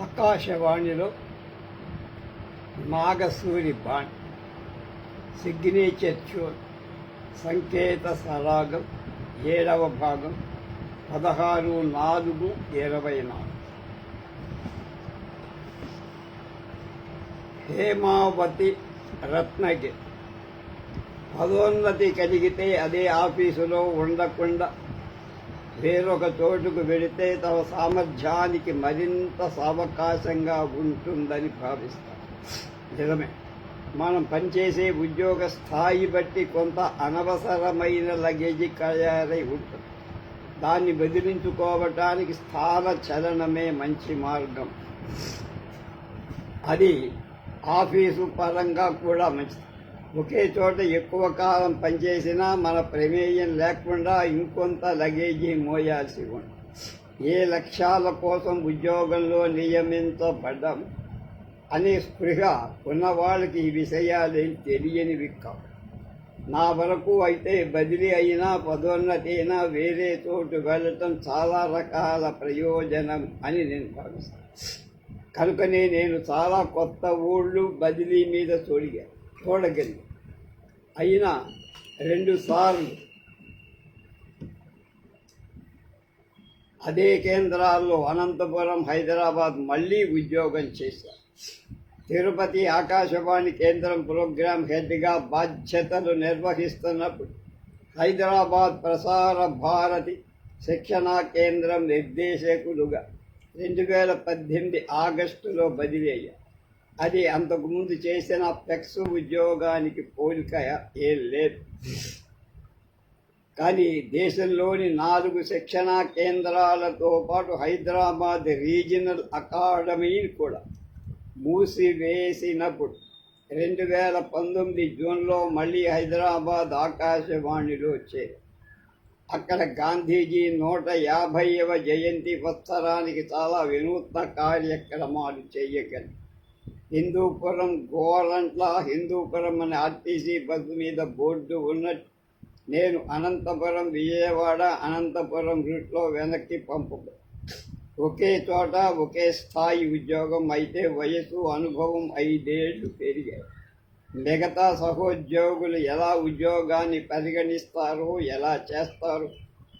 ఆకాశవాణిలో నాగసూరి బాణి signature tune సంకేత సరాగం ఏడవ భాగం పదహారు నాలుగు ఇరవై నాలుగు. హేమావతి రత్నగిరి. పదోన్నతి కలిగితే అదే ఆఫీసులో ఉండకుండా వేరొక చోటుకు వెళితే తమ సామర్థ్యానికి మరింత సావకాశంగా ఉంటుందని భావిస్తారు. నిజమే. మనం పనిచేసే ఉద్యోగ స్థాయి బట్టి కొంత అనవసరమైన లగేజీ తయారై ఉంటుంది. దాన్ని బదిలించుకోవటానికి స్థాన చలనమే మంచి మార్గం. అది ఆఫీసు పరంగా కూడా మంచిది. ఒకే చోట ఎక్కువ కాలం పనిచేసినా మన ప్రమేయం లేకుండా ఇంకొంత లగేజీ మోయాల్సి ఉంది ఏ లక్ష్యాల కోసం ఉద్యోగంలో నియమించబడ్డం అనే స్పృహ ఉన్నవాళ్ళకి ఈ విషయాలేం తెలియనివి కావు. నా వరకు అయితే బదిలీ అయినా పదోన్నతి అయినా వేరే చోటు వెళ్ళటం చాలా రకాల ప్రయోజనం అని నేను భావిస్తాను. కనుకనే నేను చాలా కొత్త ఊళ్ళు బదిలీ మీద చూడిగాను చూడగలిగా అయినా రెండు సార్లు అదే కేంద్రాల్లో అనంతపురం హైదరాబాద్ మళ్ళీ ఉద్యోగం చేశారు. తిరుపతి ఆకాశవాణి కేంద్రం ప్రోగ్రాం హెడ్గా బాధ్యతలు నిర్వహిస్తున్నప్పుడు హైదరాబాద్ ప్రసార భారతి శిక్షణా కేంద్రం నిర్దేశకులుగా రెండు వేల పద్దెనిమిది ఆగస్టులో బదిలీ అయ్యారు. అది అంతకుముందు చేసిన ఫ్లెక్స్ ఉద్యోగానికి పోలిక ఏం లేదు. కానీ దేశంలోని నాలుగు శిక్షణా కేంద్రాలతో పాటు హైదరాబాద్ రీజనల్ అకాడమీని కూడా మూసివేసినప్పుడు రెండు వేల పంతొమ్మిది జూన్లో మళ్ళీ హైదరాబాద్ ఆకాశవాణిలో చేరి అక్కడ గాంధీజీ నూట యాభైవ జయంతి ఉత్సరానికి చాలా వినూత్న కార్యక్రమాలు చేయగలి హిందూపురం గోరంట్ల హిందూపురం అనే ఆర్టీసీ బస్సు మీద బోర్డు ఉన్నట్టు నేను అనంతపురం విజయవాడ అనంతపురం రూట్లో వెనక్కి పంపు ఒకే చోట ఒకే స్థాయి ఉద్యోగం అయితే వయసు అనుభవం ఐదేళ్ళు పెరిగాయి. మిగతా సహోద్యోగులు ఎలా ఉద్యోగాన్ని పరిగణిస్తారో ఎలా చేస్తారో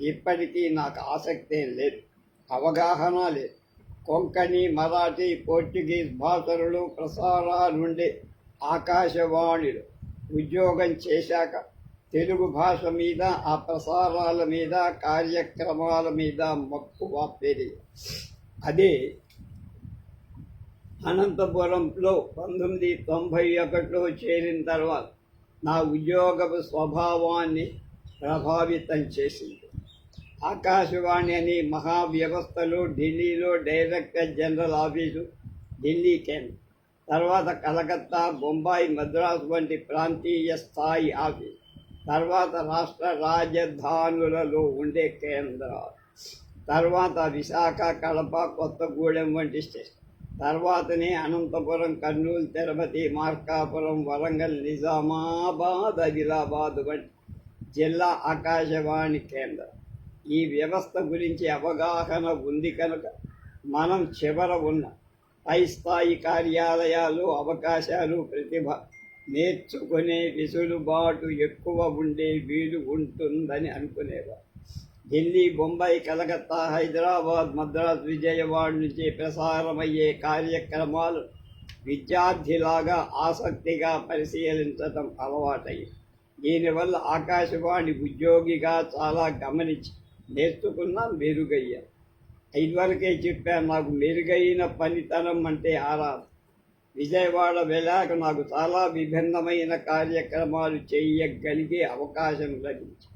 ఇప్పటికీ నాకు ఆసక్తి లేదు అవగాహన లేదు. కొంకణి మరాఠీ పోర్చుగీస్ భాషలలో ప్రసారాలుండే ఆకాశవాణిలో ఉద్యోగం చేశాక తెలుగు భాష మీద ఆ ప్రసారాల మీద కార్యక్రమాల మీద మక్కువ పెరిగి. అదే అనంతపురంలో పంతొమ్మిది తొంభై ఒకటిలో చేరిన తర్వాత నా ఉద్యోగ స్వభావాన్ని ప్రభావితం చేసింది. ఆకాశవాణి అని మహావ్యవస్థలో ఢిల్లీలో డైరెక్టర్ జనరల్ ఆఫీసు ఢిల్లీ కేంద్రం. తర్వాత కలకత్తా బొంబాయి మద్రాసు వంటి ప్రాంతీయ స్థాయి ఆఫీస్. తర్వాత రాష్ట్ర రాజధానులలో ఉండే కేంద్రాలు. తర్వాత విశాఖ కడప కొత్తగూడెం వంటి స్టేషన్ తర్వాతనే అనంతపురం కర్నూలు తిరుపతి మార్కాపురం వరంగల్ నిజామాబాద్ ఆదిలాబాద్ వంటి జిల్లా ఆకాశవాణి కేంద్రం. ఈ వ్యవస్థ గురించి అవగాహన ఉంది కనుక మనం చివర ఉన్న పై స్థాయి కార్యాలయాలు అవకాశాలు ప్రతిభ నేర్చుకునే విసులుబాటు ఎక్కువ ఉండే వీలు ఉంటుందని అనుకునేవారు. ఢిల్లీ బొంబాయి కలకత్తా హైదరాబాద్ మద్రాస్ విజయవాడ నుంచి ప్రసారమయ్యే కార్యక్రమాలు విద్యార్థిలాగా ఆసక్తిగా పరిశీలించడం అలవాటయ్యి. దీనివల్ల ఆకాశవాణి ఉద్యోగిగా చాలా గమనించి నేర్చుకున్నా మెరుగయ్య. ఇదివరకే చెప్పాను నాకు మెరుగైన పనితనం అంటే ఆరాధన. విజయవాడ వెళ్ళాక నాకు చాలా విభిన్నమైన కార్యక్రమాలు చేయగలిగే అవకాశం లభించి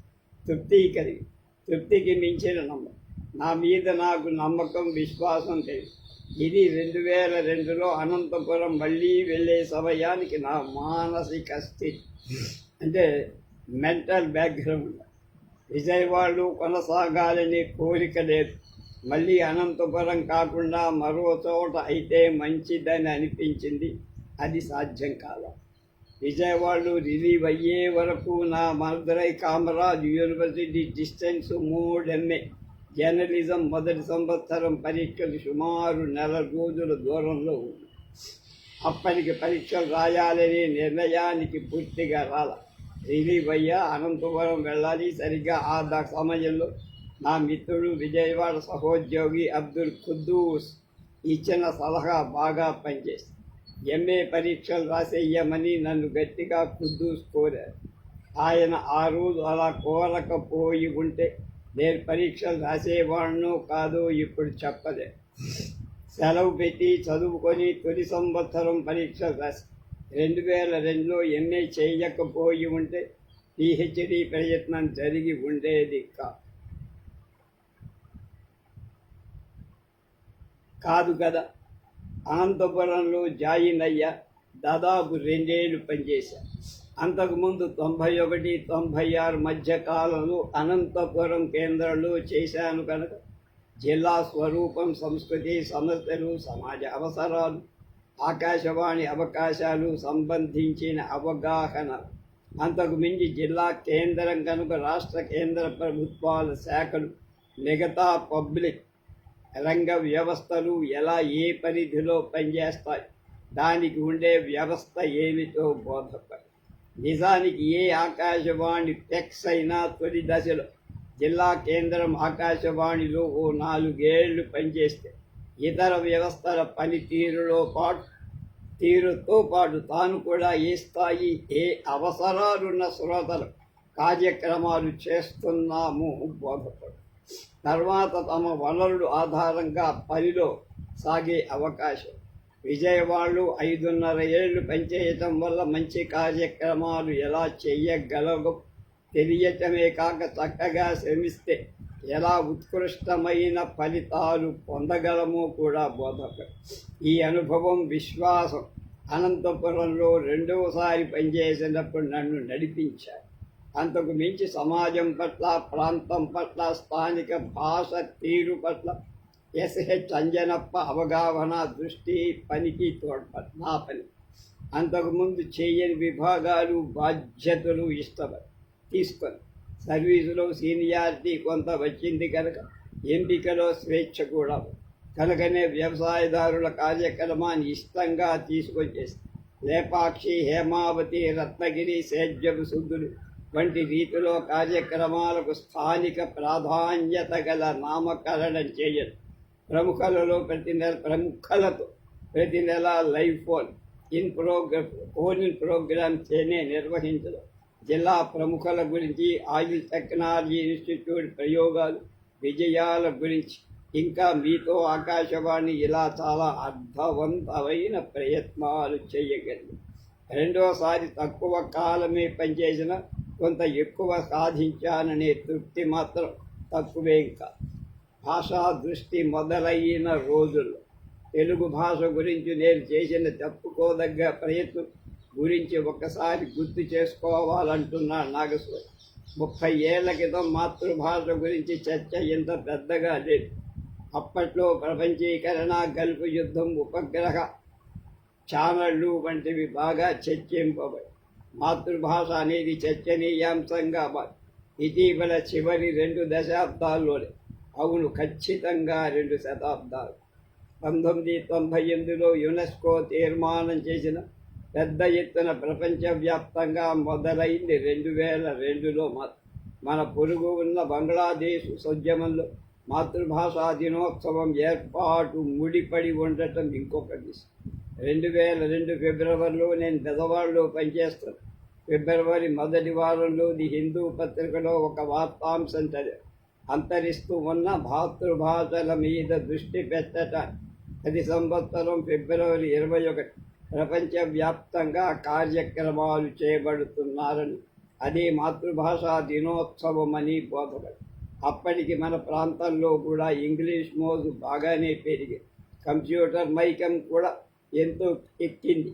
తృప్తి కలిగి తృప్తికి మించిన నమ్మకం. నా మీద నాకు నమ్మకం విశ్వాసం తెలుసు ఇది రెండు వేల రెండులో అనంతపురం మళ్ళీ వెళ్ళే సమయానికి నా మానసిక స్థితి. అంటే మెంటల్ బ్యాక్గ్రౌండ్. విజయవాడలో కొనసాగాలని కోరిక లేదు. మళ్ళీ అనంతపురం కాకుండా మరో చోట అయితే మంచిదని అనిపించింది. అది సాధ్యం కాదు? విజయవాడలో రిలీవ్ అయ్యే వరకు నా మదురై కామరాజ్ యూనివర్సిటీ డిస్టెన్స్ మూడు జర్నలిజం మొదటి సంవత్సరం పరీక్షలు సుమారు నెల రోజుల దూరంలో ఉంది అప్పటికి పరీక్షలు రాయాలనే నిర్ణయానికి పూర్తిగా రాలా. రిలీవ్ అయ్యా అనంతపురం వెళ్ళాలి. సరిగ్గా ఆ సమయంలో నా మిత్రుడు విజయవాడ సహోద్యోగి అబ్దుల్ ఖుద్దూస్ ఇచ్చిన సలహా బాగా పనిచేసి ఎంఏ పరీక్షలు రాసేయమని నన్ను గట్టిగా ఖుద్దూస్ కోరారు. ఆయన ఆ రోజు అలా కోరకపోయి ఉంటే నేను పరీక్షలు రాసేవాడినో కాదో ఇప్పుడు చెప్పలే సెలవు పెట్టి చదువుకొని తొలి సంవత్సరం పరీక్షలు రాసి రెండు వేల రెండులో ఎంఏ చేయకపోయి ఉంటే పిహెచ్డి ప్రయత్నం జరిగి ఉండేది కాదు కదా. అనంతపురంలో జాయిన్ అయ్యా. దాదాపు రెండేళ్ళు పనిచేశా. అంతకుముందు తొంభై ఒకటి తొంభై ఆరు మధ్య కాలంలో అనంతపురం కేంద్రంలో చేశాను కనుక జిల్లా స్వరూపం సంస్కృతి సమస్యలు సమాజ అవసరాలు ఆకాశవాణి అవకాశాలు సంబంధించిన అవగాహన. అంతకు మించి జిల్లా కేంద్రం కనుక రాష్ట్ర కేంద్ర ప్రభుత్వాల శాఖలు మిగతా పబ్లిక్ రంగ వ్యవస్థలు ఎలా ఏ పరిధిలో పనిచేస్తాయి? దానికి ఉండే వ్యవస్థ ఏమిటో బోధపడి. నిజానికి ఏ ఆకాశవాణి టెక్స్ అయినా తొలి దశలో జిల్లా కేంద్రం ఆకాశవాణిలో ఓ నాలుగేళ్ళు పనిచేస్తే ఇతర వ్యవస్థల పనితీరులో పాటు తీరుతో పాటు తాను కూడా ఏ స్థాయి ఏ అవసరాలున్న శ్రోతలు కార్యక్రమాలు చేస్తున్నాము బోధపడు తర్వాత తమ వనరులు ఆధారంగా పనిలో సాగే అవకాశం. విజయవాడలో ఐదున్నర ఏళ్ళు పనిచేయటం వల్ల మంచి కార్యక్రమాలు ఎలా చేయగలగో తెలియటమే కాక చక్కగా శ్రమిస్తే ఎలా ఉత్కృష్టమైన ఫలితాలు పొందగలమో కూడా బోధక. ఈ అనుభవం విశ్వాసం. అనంతపురంలో రెండవసారి పనిచేసినప్పుడు నన్ను నడిపించారు. అంతకు మించి సమాజం పట్ల ప్రాంతం పట్ల స్థానిక భాష తీరు పట్ల ఎస్హెచ్ అంజనప్ప అవగాహన దృష్టి పనికి తోడ్పడి నా పని. అంతకుముందు చేయని విభాగాలు బాధ్యతలు ఇష్టపడి తీసుకొని సర్వీసులో సీనియారిటీ కొంత వచ్చింది కనుక ఎంపికలో స్వేచ్ఛ కూడా కనుకనే వ్యవసాయదారుల కార్యక్రమాన్ని ఇష్టంగా తీసుకొచ్చేసి లేపాక్షి హేమావతి రత్నగిరి సేద్యం శుద్ధులు వంటి రీతిలో కార్యక్రమాలకు స్థానిక ప్రాధాన్యత గల నామకరణం చేయదు ప్రముఖులలో ప్రతి నెల ప్రముఖులతో ప్రతి నెల live phone in program phone in program చేనే నిర్వహించడం జిల్లా ప్రముఖుల గురించి ఆయిల్ టెక్నాలజీ ఇన్స్టిట్యూట్ ప్రయోగాలు విజయాల గురించి ఇంకా మీతో ఆకాశవాణి ఇలా చాలా అర్థవంతమైన ప్రయత్నాలు చేయగలరు రెండోసారి తక్కువ కాలమే పనిచేసిన కొంత ఎక్కువ సాధించాననే తృప్తి మాత్రం తక్కువే ఇంకా. భాషా దృష్టి మొదలైన రోజుల్లో తెలుగు భాష గురించి నేను చేసిన చెప్పుకోదగ్గ ప్రయత్నం గురించి ఒకసారి గుర్తు చేసుకోవాలంటున్నాడు నాగేశ్వరం. ముప్పై ఏళ్ళ క్రితం మాతృభాష గురించి చర్చ ఇంత పెద్దగా లేదు. అప్పట్లో ప్రపంచీకరణ గల్ఫ్ యుద్ధం ఉపగ్రహ ఛానళ్ళు వంటివి బాగా చర్చింపబడి మాతృభాష అనేది చర్చనీయాంశంగా మారి ఇటీవల చివరి రెండు దశాబ్దాల్లోనే. అవును ఖచ్చితంగా రెండు శతాబ్దాలు. పంతొమ్మిది తొంభై ఎనిమిదిలో యునెస్కో తీర్మానం చేసిన పెద్ద ఎత్తున ప్రపంచవ్యాప్తంగా మొదలైంది రెండు వేల రెండులో మాత్రం మన పొరుగు ఉన్న బంగ్లాదేశ్ ఉద్యమంలో మాతృభాషా దినోత్సవం ఏర్పాటు ముడిపడి ఉండటం ఇంకొక విషయం రెండు వేల రెండు ఫిబ్రవరిలో నేను పెదవాడలో పనిచేస్తాను ఫిబ్రవరి మొదటి వారంలో ది హిందూ పత్రికలో ఒక వార్తాంశం అంతరిస్తూ ఉన్న మాతృభాషల మీద దృష్టి పెట్టట. ప్రతి సంవత్సరం ఫిబ్రవరి ఇరవై ఒకటి. ప్రపంచవ్యాప్తంగా కార్యక్రమాలు చేయబడుతున్నారని అదే మాతృభాషా దినోత్సవమని బోధపడి అప్పటికి మన ప్రాంతంలో కూడా ఇంగ్లీష్ మోజు బాగానే పెరిగింది కంప్యూటర్ మైకం కూడా ఎంతో ఎక్కింది.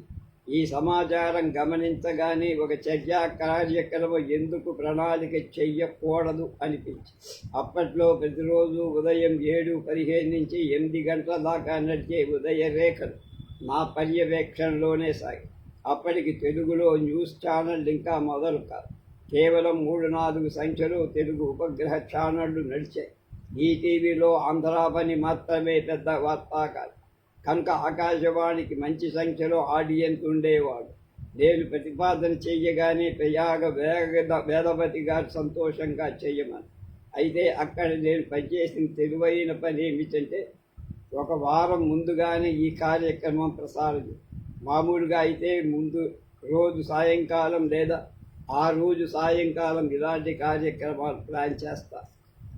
ఈ సమాచారం గమనించగానే ఒక చర్య కార్యక్రమం ఎందుకు ప్రణాళిక చెయ్యకూడదు అనిపించి అప్పట్లో ప్రతిరోజు ఉదయం ఏడు పదిహేను నుంచి ఎనిమిది గంటల దాకా నడిచే ఉదయ రేఖలు నా పర్యవేక్షణలోనే సాగి. అప్పటికి తెలుగులో న్యూస్ ఛానల్ ఇంకా మొదలు కాదు కేవలం మూడు నాలుగు సంఖ్యలో తెలుగు ఉపగ్రహ ఛానళ్ళు నడిచాయి. ఈటీవీలో ఆంధ్రాపని మాత్రమే పెద్ద వార్తా కాదు. కనుక ఆకాశవాణికి మంచి సంఖ్యలో ఆడియన్స్ ఉండేవాడు. నేను ప్రతిపాదన చేయగానే ప్రయాగ వేగ వేదపతి గారు సంతోషంగా చేయమని అయితే అక్కడ నేను పనిచేసిన తెలివైన పని ఏమిటంటే ఒక వారం ముందుగానే ఈ కార్యక్రమం ప్రసారం మామూలుగా అయితే ముందు రోజు సాయంకాలం లేదా ఆ రోజు సాయంకాలం ఇలాంటి కార్యక్రమాలు ప్లాన్ చేస్తా.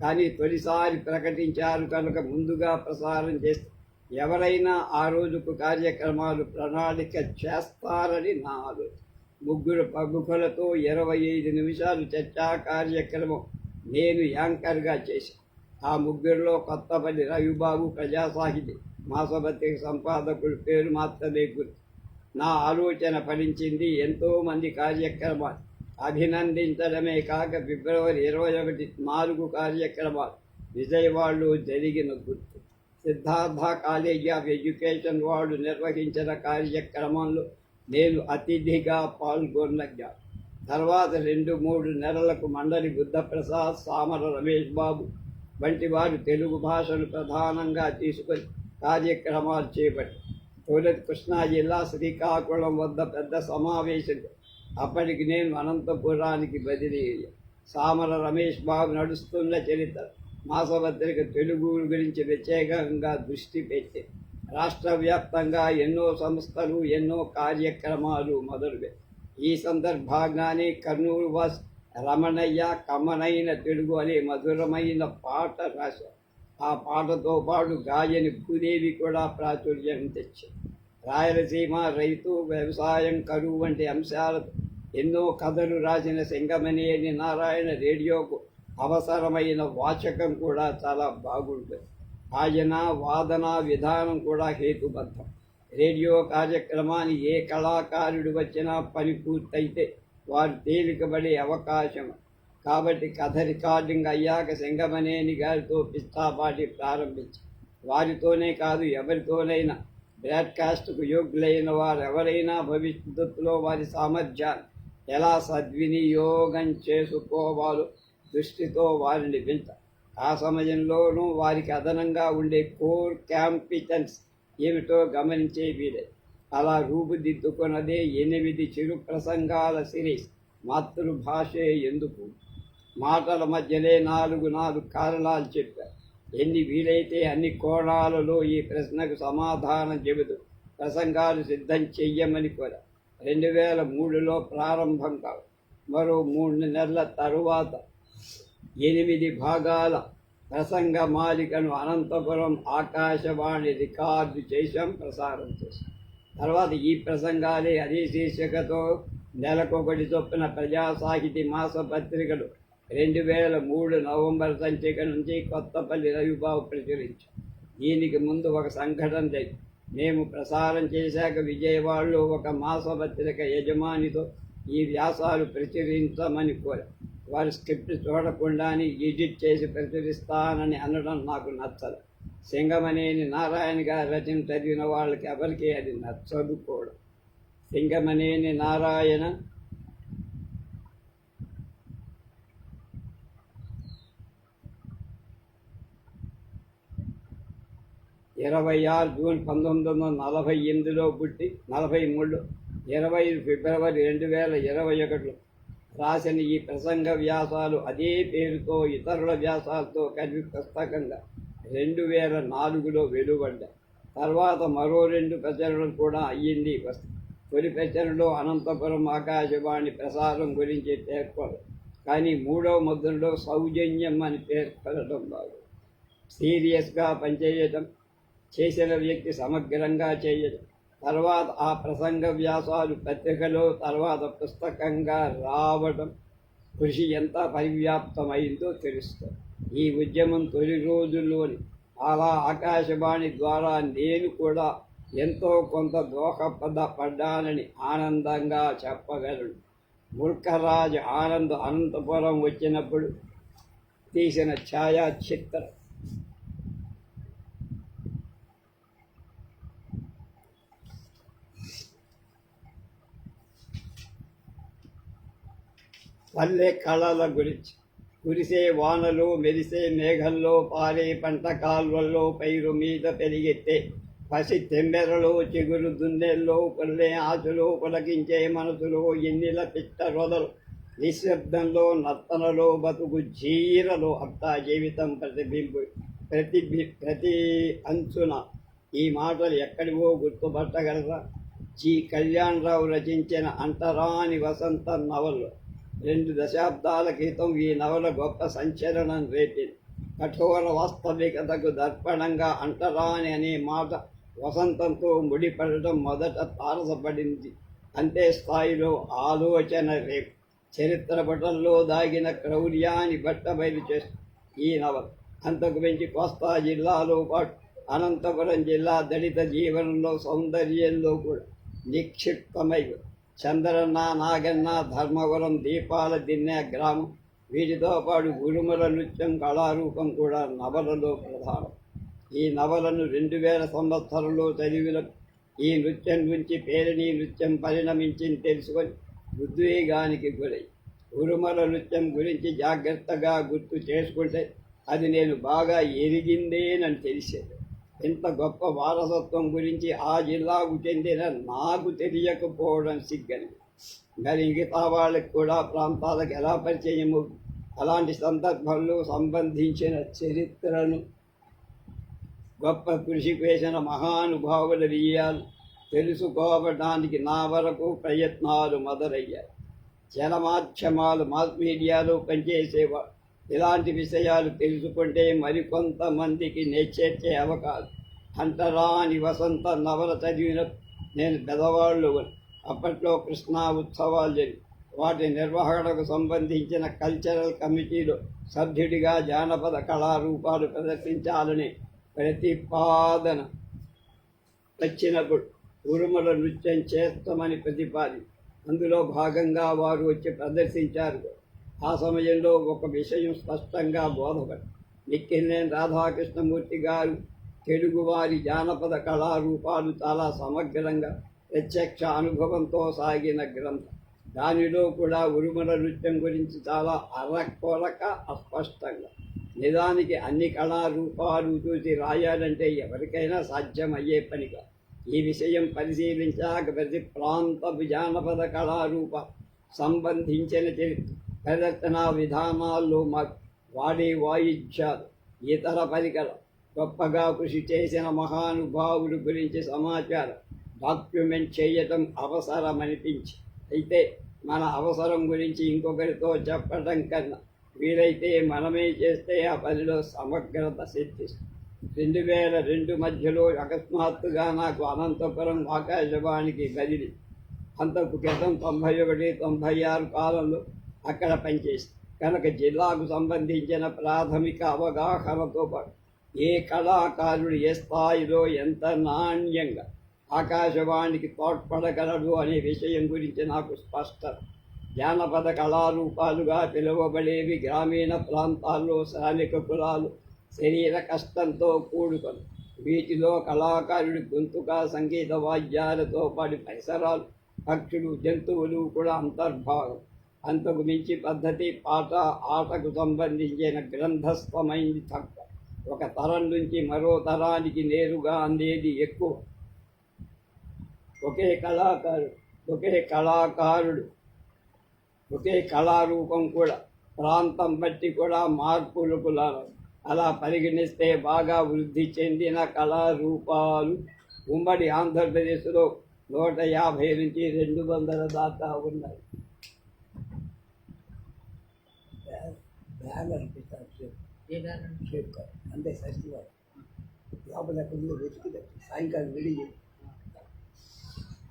కానీ తొలిసారి ప్రకటించారు కనుక ముందుగా ప్రసారం చేస్తే ఎవరైనా ఆ రోజుకు కార్యక్రమాలు ప్రణాళిక చేస్తారని నా ఆలోచన ముగ్గురు ప్రముఖులతో ఇరవై ఐదు నిమిషాలు చర్చా కార్యక్రమం నేను యాంకర్గా చేశాను ఆ ముగ్గురిలో కొత్తపల్లి రవిబాబు ప్రజాసాహితి. మాసపత్రిక సంపాదకుడి పేరు మాత్రమే గుర్తు నా ఆలోచన ఫలించింది ఎంతోమంది కార్యక్రమాలు. అభినందించడమే కాక ఫిబ్రవరి ఇరవై ఒకటి నాలుగు కార్యక్రమాలు. విజయవాడలో జరిగిన గుర్తు. సిద్ధార్థ కాలేజీ ఆఫ్ ఎడ్యుకేషన్ వాళ్ళు నిర్వహించిన కార్యక్రమంలో నేను అతిథిగా పాల్గొన్న తర్వాత రెండు మూడు నెలలకు మండలి బుద్ధప్రసాద్ సామర రమేష్ బాబు వంటి వారు తెలుగు భాషను ప్రధానంగా తీసుకొని కార్యక్రమాలు చేపట్టి తొలి కృష్ణా జిల్లా శ్రీకాకుళం వద్ద పెద్ద సమావేశం. అప్పటికి నేను అనంతపురానికి బదిలీ సామర రమేష్ బాబు నడుస్తున్న చరిత్ర మాసపత్రిక తెలుగు గురించి ప్రత్యేకంగా దృష్టి పెట్టి రాష్ట్ర వ్యాప్తంగా ఎన్నో సంస్థలు ఎన్నో కార్యక్రమాలు మొదలుపెట్టి ఈ సందర్భంగానే కర్నూలు వాస్ రమణయ్య కమ్మనైన తెలుగు అనే మధురమైన పాట రాశారు ఆ పాటతో పాటు గాయని భూదేవి కూడా ప్రాచుర్యం తెచ్చింది. రాయలసీమ రైతు వ్యవసాయం కరువు వంటి అంశాలతో ఎన్నో కథలు రాసిన సింగమనేని నారాయణ రేడియోకు అవసరమైన వాచకం కూడా చాలా బాగుంటుంది. ఆయన వాదన విధానం కూడా హేతుబద్ధం. రేడియో కార్యక్రమాన్ని ఏ కళాకారుడు వచ్చినా పని పూర్తయితే వారు తేలికబడే అవకాశం. కాబట్టి కథ రికార్డింగ్ అయ్యాక సింగమనేని గారితో పిస్తాపాటి ప్రారంభించి వారితోనే కాదు ఎవరితోనైనా బ్రాడ్కాస్ట్కు యోగ్యులైన వారు ఎవరైనా భవిష్యత్తులో వారి సామర్థ్యాన్ని ఎలా సద్వినియోగం చేసుకోవాలో దృష్టితో వారిని వింట. ఆ సమయంలోనూ వారికి అదనంగా ఉండే కోర్ క్యాంపిటన్స్ ఏమిటో గమనించే వీలే అలా రూపుదిద్దుకున్నదే ఎనిమిది చిరు ప్రసంగాల సిరీస్ మాతృభాషే ఎందుకు? మాటల మధ్యలే నాలుగు నాలుగు కారణాలు చెప్పారు. ఎన్ని వీలైతే అన్ని కోణాలలో ఈ ప్రశ్నకు సమాధానం చెబుతూ ప్రసంగాలు సిద్ధం చెయ్యమని కూడా రెండు వేల మూడులో ప్రారంభం కావు మరో మూడు నెలల తరువాత ఎనిమిది భాగాల ప్రసంగ మాలికను అనంతపురం ఆకాశవాణి రికార్డు చేశాం ప్రసారం చేశాం. తర్వాత ఈ ప్రసంగాలే అదే శీర్షికతో నెలకొకటి చొప్పున ప్రజా సాహితీ మాస పత్రికలు రెండు వేల మూడు నవంబర్ సంచిక నుంచి కొత్తపల్లి రవిబాబు ప్రచురించాం. దీనికి ముందు ఒక సంఘటన జరిగింది మేము ప్రసారం చేశాక విజయవాడలో ఒక మాసపత్రిక యజమానితో ఈ వ్యాసాలు ప్రచురించమని కోరారు వారి స్క్రిప్ట్ చూడకుండానే ఎడిట్ చేసి ప్రచురిస్తానని అనడం నాకు నచ్చదు సింగమనేని నారాయణ గారి రచన చదివిన వాళ్ళకి ఎవరికి అది నచ్చదు కూడా సింగమనేని నారాయణ ఇరవై ఆరు జూన్ పంతొమ్మిది వందల నలభై ఎనిమిదిలో పుట్టి నలభై మూడు ఇరవై ఫిబ్రవరి రెండు వేల ఇరవై ఒకటిలో రాసిన ఈ ప్రసంగ వ్యాసాలు అదే పేరుతో ఇతరుల వ్యాసాలతో కలిపి పుస్తకంగా రెండు వేల నాలుగులో వెలువడ్డాయి. తర్వాత మరో రెండు ప్రచురణలు కూడా అయ్యింది తొలి ప్రచురణలో అనంతపురం ఆకాశవాణి ప్రసారం గురించి పేర్కొనరు. కానీ మూడవ ముద్రలో సౌజన్యం అని పేర్కొనడం బాగు. సీరియస్గా పనిచేయటం చేసిన వ్యక్తి సమగ్రంగా చేయడం తర్వాత ఆ ప్రసంగ వ్యాసాలు పత్రికలో తర్వాత పుస్తకంగా రావడం కృషి ఎంత పరివ్యాప్తమైందో తెలుస్తుంది. ఈ ఉద్యమం తొలి రోజుల్లోని అలా ఆకాశవాణి ద్వారా నేను కూడా ఎంతో కొంత దోహపద పడ్డానని ఆనందంగా చెప్పగలను. ముల్కరాజ్ ఆనంద్ అనంతపురం వచ్చినప్పుడు తీసిన ఛాయాచిత్రం. పల్లె కళల గురించి కురిసే వానలు మెరిసే మేఘల్లో పారే పంట కాల్వల్లో పైరు మీద పెరిగెత్తే పసి తెమ్మెరలు చిగురు దున్నెల్లో కొల్లే ఆశలు పులకించే మనసులో ఎన్నిల పిట్ట రొదలు. నిశ్శబ్దంలో నర్తనలో బతుకు జీరలో అత్త జీవితం ప్రతిబింబు ప్రతిబి ప్రతి అంచున ఈ మాటలు ఎక్కడివో గుర్తుపట్టగలరా? జి. కళ్యాణరావు రచించిన అంటరాని వసంత నవలు. రెండు దశాబ్దాల క్రితం ఈ నవల గొప్ప సంచలనం రేపింది కఠోర వాస్తవికతకు దర్పణంగా అంటరాని అనే మాట వసంతంతో ముడిపడటం మొదట తారసపడింది. అంతే స్థాయిలో ఆలోచన రేపు. చరిత్ర పటంలో దాగిన క్రౌర్యాన్ని బట్టబయలు చేస్తుంది ఈ నవల. అంతకు మించి కోస్తా జిల్లాలో పాటు అనంతపురం జిల్లా దళిత జీవనంలో సౌందర్యంలో కూడా నిక్షిప్తమై చంద్రన్న నాగన్న ధర్మవరం దీపాల దిన్నె గ్రామం. వీటితో పాటు గురుమల నృత్యం కళారూపం కూడా నవలలో ప్రధానం. ఈ నవలను రెండు వేల సంవత్సరంలో చదివిన ఈ నృత్యం గురించి పేరణి నృత్యం పరిణమించింది తెలుసుకొని ఉద్వేగానికి గురై. ఉరుమల నృత్యం గురించి జాగ్రత్తగా గుర్తు చేసుకుంటే అది నేను బాగా ఎరిగిందేనని తెలిసేది. ఇంత గొప్ప వారసత్వం గురించి ఆ జిల్లాకు చెందిన నాకు తెలియకపోవడం సిగ్గని. మరి మిగతా వాళ్ళకి కూడా ప్రాంతాలకు ఎలా పరిచయము? అలాంటి సందర్భంలో సంబంధించిన చరిత్రను గొప్ప కృషి చేసిన మహానుభావుల విజయాలు తెలుసుకోవడానికి నా వరకు ప్రయత్నాలు మొదలయ్యాయి. జనమాధ్యమాలు మాస్ మీడియాలో పనిచేసేవారు. ఇలాంటి విషయాలు తెలుసుకుంటే మరికొంతమందికి నేర్చేర్చే అవకాశం. అంటరాని వసంత నవల చదివిన నేను పెదవాళ్ళు. అప్పట్లో కృష్ణా ఉత్సవాలు జరిగి వాటి నిర్వహణకు సంబంధించిన కల్చరల్ కమిటీలో సభ్యుడిగా జానపద కళారూపాలు ప్రదర్శించాలని ప్రతిపాదన వచ్చినప్పుడు ఉరుముల నృత్యం చేస్తామని ప్రతిపాది అందులో భాగంగా వారు వచ్చి ప్రదర్శించారు. ఆ సమయంలో ఒక విషయం స్పష్టంగా బోధపడి నిక్కిన్నేని రాధాకృష్ణమూర్తి గారు తెలుగువారి జానపద కళారూపాలు చాలా సమగ్రంగా ప్రత్యక్ష అనుభవంతో సాగిన గ్రంథం. దానిలో కూడా ఉరుమల నృత్యం గురించి చాలా అరకొరక అస్పష్టంగా. నిజానికి అన్ని కళారూపాలు చూసి రాయాలంటే ఎవరికైనా సాధ్యమయ్యే పనిగా. ఈ విషయం పరిశీలించాక ప్రతి ప్రాంత జానపద కళారూప సంబంధించిన చరిత్ర. ప్రదర్శన విధానాల్లో మా వాడే వాయిద్యాలు ఇతర పరికరం గొప్పగా కృషి చేసిన మహానుభావుడు గురించి సమాచారం డాక్యుమెంట్ చేయటం అవసరమనిపించి అయితే మన అవసరం గురించి ఇంకొకరితో చెప్పడం కన్నా వీలైతే మనమే చేస్తే ఆ పనిలో సమగ్రత సిద్ధిస్తుంది. రెండు వేల రెండు మధ్యలో అకస్మాత్తుగా నాకు అనంతపురం ఆకాశవాణికి బదిలీ. అంతకు క్రితం తొంభై ఒకటి తొంభై ఆరు కాలంలో అక్కడ పనిచేసి కనుక జిల్లాకు సంబంధించిన ప్రాథమిక అవగాహనతో పాటు ఏ కళాకారుడు ఏ స్థాయిలో ఎంత నాణ్యంగా ఆకాశవాణికి తోడ్పడగలడు అనే విషయం గురించి నాకు స్పష్టత జానపద కళారూపాలుగా పిలువబడేవి గ్రామీణ ప్రాంతాల్లో శ్రామిక కులాలు శరీర కష్టంతో కూడుకొని వీటిలో కళాకారుడి గొంతుక సంగీత వాద్యాలతో పాటు పరిసరాలు పక్షులు జంతువులు కూడా అంతర్భాగం. అంతకు మించి పద్ధతి పాట ఆటకు సంబంధించిన గ్రంథస్థమైంది తక్కువ ఒక తరం నుంచి మరో తరానికి నేరుగా అందేది ఎక్కువ. ఒకే కళాకారుడు ఒకే కళాకారుడు ఒకే కళారూపం కూడా ప్రాంతం బట్టి కూడా మార్పులు కులాలు అలా పరిగణిస్తే బాగా వృద్ధి చెందిన కళారూపాలు ఉమ్మడి ఆంధ్రప్రదేశ్లో నూట యాభై నుంచి రెండు వందల దాకా ఉన్నాయి. బ్యానర్ పెట్టారు ఏ బ్యానర్? షేప్ అంటే ఫెస్టివల్. లోపల ఎక్కడో వెతికి సాయంకాలం రెడీ చేయి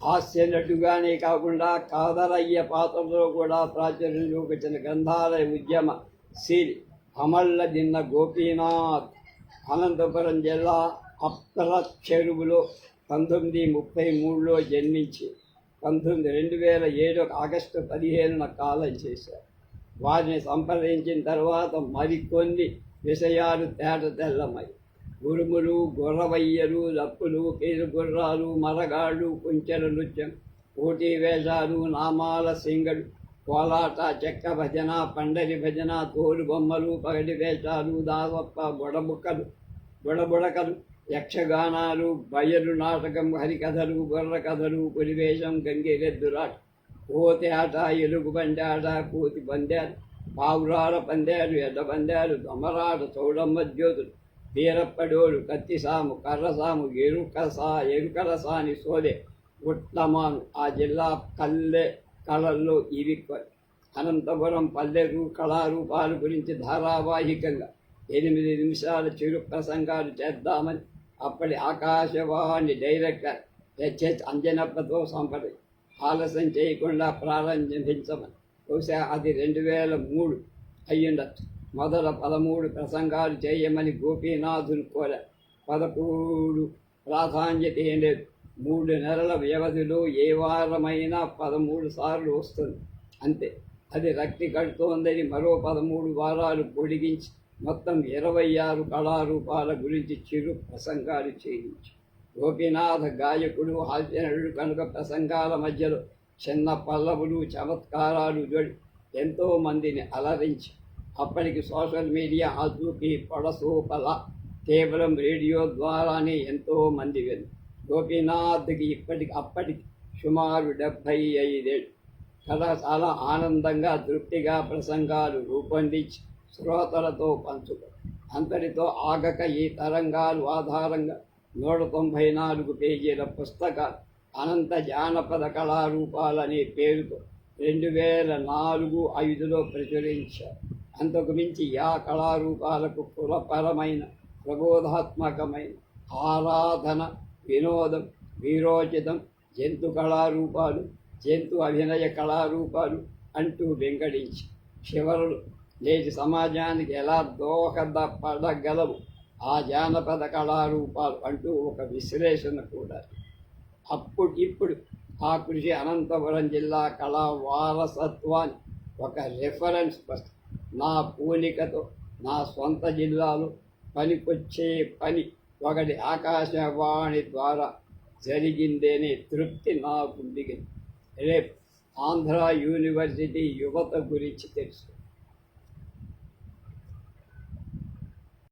హాస్య నటుగానే కాకుండా కాదరయ్య పాత్రలో కూడా ప్రాచుర్యం చూపించిన గ్రంథాలయ ఉద్యమ సిరి అమల్ల దిన్న గోపీనాథ్ అనంతపురం జిల్లా అప్తర చెరువులో పంతొమ్మిది ముప్పై మూడులో జన్మించి పంతొమ్మిది రెండు వేల ఏడు ఆగస్టు పదిహేనున కాలం చేశారు. వారిని సంప్రదించిన తర్వాత మరికొన్ని విషయాలు తేట తెల్లమై. ఉరుములు గుర్రవయ్యలు లప్పులు గుర్రాలు మరగాళ్ళు కుంచెల నృత్యం పోటీ వేషాలు నామాల సింగడు కోలాట చెక్క భజన పండరి భజన తోలు బొమ్మలు పగటి వేషాలు దాదప్ప బుడబుక్కలు బుడబుడకలు యక్షగానాలు బయలు నాటకం హరికథలు బుర్ర కథలు పులివేషం గంగిరెద్దురాట. కోతి ఆట ఎలుగు బండి ఆట కోతి పందారు పావురాల పందారు ఎడ్డ పందారు దొమరాట చౌడమ్మ జ్యోతులు వీరప్పడోలు కత్తిసాము కర్రసాము ఎరుకసా ఎరుకల సాని సోదే ఉట్లమాను ఆ జిల్లా కల్లె కళల్లో ఇవి అనంతపురం పల్లెరు కళారూపాల గురించి ధారావాహికంగా ఎనిమిది నిమిషాల చిరు ప్రసంగాలు చేద్దామని అప్పటి ఆకాశవాణి డైరెక్టర్ హెచ్హెచ్ అంజనప్పతో సంపద ఆలస్యం చేయకుండా ప్రారంభించమని బహుశా అది రెండు వేల మూడు అయ్యుండొచ్చు. మొదట పదమూడు ప్రసంగాలు చేయమని గోపీనాథుని కోర పదమూడు ప్రాధాన్యత ఏం లేదు. మూడు నెలల వ్యవధిలో ఏ వారమైనా పదమూడు సార్లు వస్తుంది. అంతే. అది రక్తి కడుతోందని మరో పదమూడు వారాలు పొడిగించి మొత్తం ఇరవై ఆరు కళారూపాల గురించి చిరు ప్రసంగాలు చేయించు. గోపీనాథ గాయకుడు హాస్యనటుడు కనుక ప్రసంగాల మధ్యలో చిన్న పల్లవులు చమత్కారాలు జోడి ఎంతో మందిని అలరించి అప్పటికి సోషల్ మీడియా ఆచూకీ పొడసూపల కేవలం రేడియో ద్వారానే ఎంతో మంది విని గోపీనాథ్కి ఇప్పటికి అప్పటికి సుమారు డెబ్భై ఐదేళ్ళు. కథ చాలా ఆనందంగా తృప్తిగా ప్రసంగాలు రూపొందించి శ్రోతలతో పంచుకో అంతటితో ఆగక ఈ తరంగాలు ఆధారంగా నూట తొంభై నాలుగు పేజీల పుస్తక అనంత జానపద కళారూపాలనే పేరుతో రెండు వేల నాలుగు ఐదులో ప్రచురించారు. అంతకు మించి యా కళారూపాలకు కులపరమైన ప్రబోధాత్మకమైన ఆరాధన వినోదం వీరోచితం జంతు కళారూపాలు జంతు అభినయ కళారూపాలు అంటూ వెంకడించి చివరలు నేటి సమాజానికి ఎలా దోహదపడగలవు? ఆ జానపద కళారూపాలు అంటూ ఒక విశ్లేషణ కూడా. అప్పుడు ఇప్పుడు ఆ కృషి అనంతపురం జిల్లా కళా వారసత్వాన్ని ఒక రెఫరెన్స్ పుస్తకం నా పూలికతో నా సొంత జిల్లాలో పనికొచ్చే పని ఒకటి ఆకాశవాణి ద్వారా జరిగిందేనే తృప్తి నాకు దిగింది రేపు ఆంధ్ర యూనివర్సిటీ యువత గురించి తెలుసు.